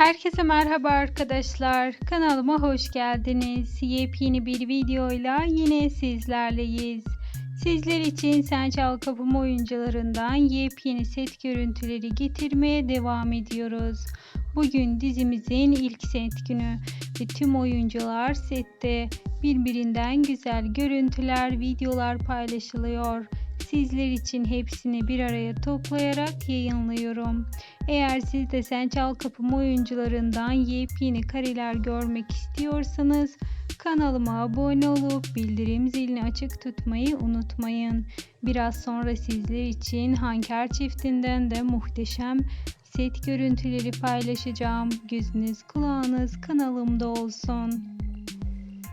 Herkese merhaba arkadaşlar. Kanalıma hoş geldiniz. Yepyeni bir videoyla yine sizlerleyiz. Sizler için Sen Çal Kapım oyuncularından yepyeni set görüntüleri getirmeye devam ediyoruz. Bugün dizimizin ilk set günü ve tüm oyuncular sette birbirinden güzel görüntüler, videolar paylaşılıyor. Sizler için hepsini bir araya toplayarak yayınlıyorum. Eğer siz de Sen Çal Kapım oyuncularından yepyeni kareler görmek istiyorsanız kanalıma abone olup bildirim zilini açık tutmayı unutmayın. Biraz sonra sizler için Hanker çiftinden de muhteşem set görüntüleri paylaşacağım. Gözünüz kulağınız kanalımda olsun.